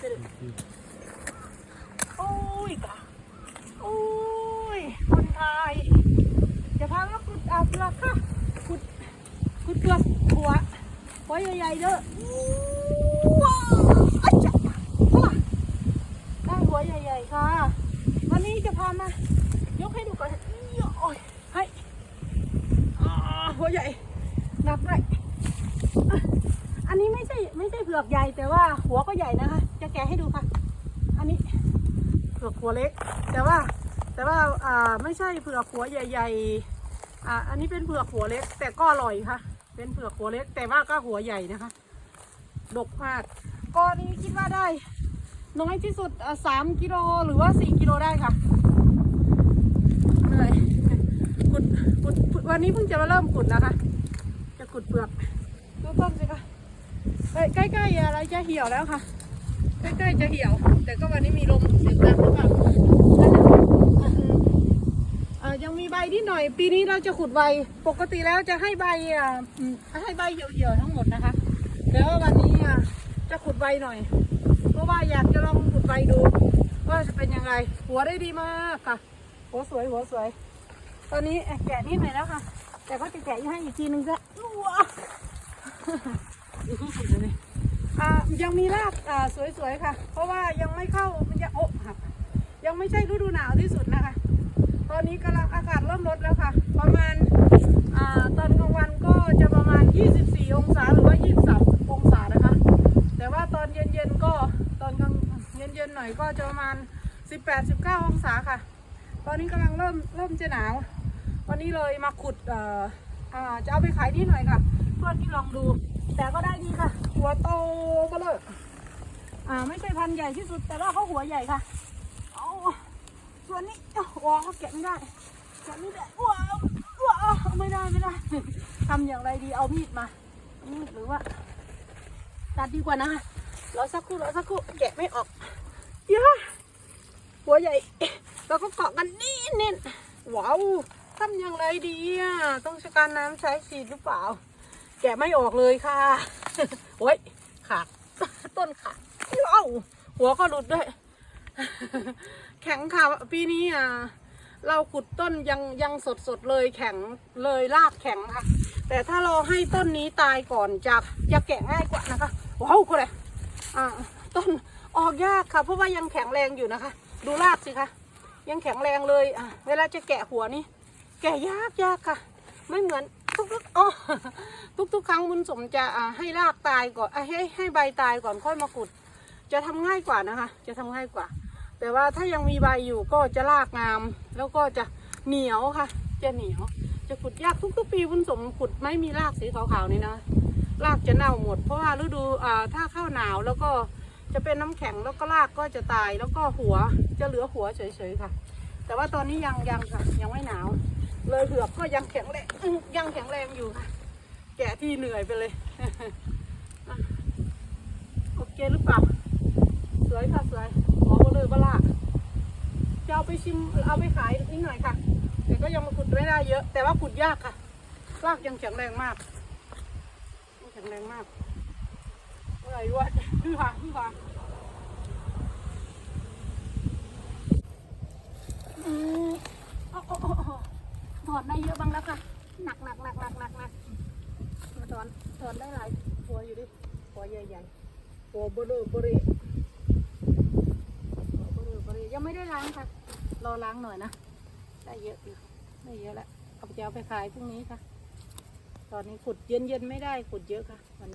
せるโอ้ยกะโอ้ยคนไทยจะพามาขุดอาเปลือกค่ะขุดขุดเปลือกหัวหัวใหญ่ๆเด้อว้าวอะจ๊ะเข้ามาได้หัวใหญ่ๆค่ะ วันนี้จะพามายกให้ดูก่อนโอ้ยให้หัวใหญ่หนักด้วยอันนี้ไม่ใช่ไม่ใช่เผือกใหญ่แต่ว่าหัวก็ใหญ่นะคะ กะให้ดูค่ะ อันนี้เผือกหัวเล็ก แต่ว่าแต่ว่าอ่าไม่ใช่เผือกหัวใหญ่ ๆ อ่าอันนี้เป็นเผือกหัวเล็ก แต่ก็อร่อยค่ะ เป็นเผือกหัวเล็ก แต่ว่าก็หัวใหญ่นะคะดกมากก้อนนี้คิดว่าได้ น้อยที่สุดสามกิโลหรือว่าสี่กิโลได้ค่ะเหนื่อยขุดขุดวันนี้เพิ่งจะมาเริ่มขุดนะคะ จะขุดเปลือกดูต้นสิคะใกล้ๆอะไรจะเหี่ยวแล้วค่ะ ใกล้ๆจะเหี่ยว แต่ก็วันนี้มีลมเสียงดังหรือเปล่าอ่อยังมีใบนิดหน่อย ปีนี้เราจะขุดใบ ปกติแล้วจะให้ใบอะให้ใบเหี่ยวๆทั้งหมดนะคะ แต่ว่าวันนี้อะจะขุดใบหน่อย เพราะว่าอยากจะลองขุดใบดู ว่าจะเป็นยังไง หัวได้ดีมากค่ะ หัวสวยหัวสวย ตอนนี้แกะนิดหน่อยแล้วค่ะ แต่ก็จะแกะให้อีกทีนึงจะว้า ยอ่ายังมีรากอ่าสวยๆค่ะ เพราะว่ายังไม่เข้ามันจะโอะหักยังไม่ใช่ฤดูหนาวที่สุดนะคะ ตอนนี้กำลังอากาศเริ่มลดแล้วค่ะ ประมาณอ่าตอนกลางวันก็จะประมาณ 24 องศาหรือว่า 23 องศานะคะ แต่ว่าตอนเย็นๆก็ตอนกลางเย็นๆหน่อยก็จะประมาณ 18-19 องศาค่ะ ตอนนี้กำลังเริ่มเริ่มจะหนาว วันนี้เลยมาขุดเอ่ออ่าจะเอาไปขายที่หน่อยค่ะเพื่อนที่ลองดู แต่ก็ได้ดีค่ะ หัวโต ก็เลยอ่า ไม่ใช่พันธุ์ใหญ่ที่สุด แต่ว่าเขาหัวใหญ่ค่ะเอาส่วนนี้ว้าแกะไม่ได้แกะไม่ได้ว้าวว้าวไม่ได้ไม่ได้ทำอย่างไรดีเอามีดมามีดหรือว่าตัดดีกว่านะคะรอสักครู่รอสักครู่แกะไม่ออกเยอะหัวใหญ่เราก็เกาะกันนี่เน้นว้าวทำอย่างไรดีอะต้องใช้การน้ำใช้ฉีดหรือเปล่า แกะไม่ออกเลยค่ะโอ้ยขาด ต้นขาดว้าหัวก็หลุดด้วย แข็งค่ะปีนี้อะเราขุดต้นยังยังสดสดเลยแข็งเลยรากแข็งค่ะ แต่ถ้าเราให้ต้นนี้ตายก่อนจะจะแกะง่ายกว่านะคะว้าวคุณเลยอ่าต้นออกยากค่ะ เพราะว่ายังแข็งแรงอยู่นะคะ ดูรากสิคะยังแข็งแรงเลยอะเวลาจะแกะหัวนี่แกะยากยากค่ะ ไม่เหมือน ทุกๆอ๋อทุกๆ ครั้งบุญสมจะอ่าให้รากตายก่อนอะให้ให้ใบตายก่อนค่อยมาขุด จะทำง่ายกว่านะคะ จะทำง่ายกว่า แต่ว่าถ้ายังมีใบอยู่ก็จะรากงาม แล้วก็จะเหนียวค่ะ จะเหนียว จะขุดยากทุกๆ ปีบุญสมขุดไม่มีรากสีขาวๆนี่นะรากจะเน่าหมด เพราะว่าฤดูอ่าถ้าเข้าหนาวแล้วก็จะเป็นน้ำแข็งแล้วก็รากก็จะตายแล้วก็หัวจะเหลือหัวเฉยๆค่ะ แต่ว่าตอนนี้ยังยังค่ะยังไม่หนาว เลยเผือกก็ยังแข็งแรงยังแข็งแรงอยู่ค่ะ แกะที่เหนื่อยไปเลยโอเคหรือเปล่าสวยค่ะสวยหอมเลยบลาจะเอาไปชิมเอาไปขายนิดหน่อยค่ะ แต่ก็ยังมาขุดไม่ได้เยอะ แต่ว่าขุดยากค่ะรากยังแข็งแรงมากแข็งแรงมากอะไรวยคือหาคือหาอืมเอาเอาเอาเอาถอด ได้เยอะบ้างแล้วค่ะ หนักหนักหนักหนักหนักหนักมาถอนถอนได้หลายหัวอยู่ดิหัวใหญ่ใหญ่ตัวเบลอเบรีหัวเบลอเบรียังไม่ได้ล้างค่ะ รอล้างหน่อยนะ ได้เยอะอยู่ได้เยอะแล้วเอาไปเอาไปขายพรุ่งนี้ค่ะ ตอนนี้ขุดเย็นเย็นไม่ได้ขุดเยอะค่ะวันนี้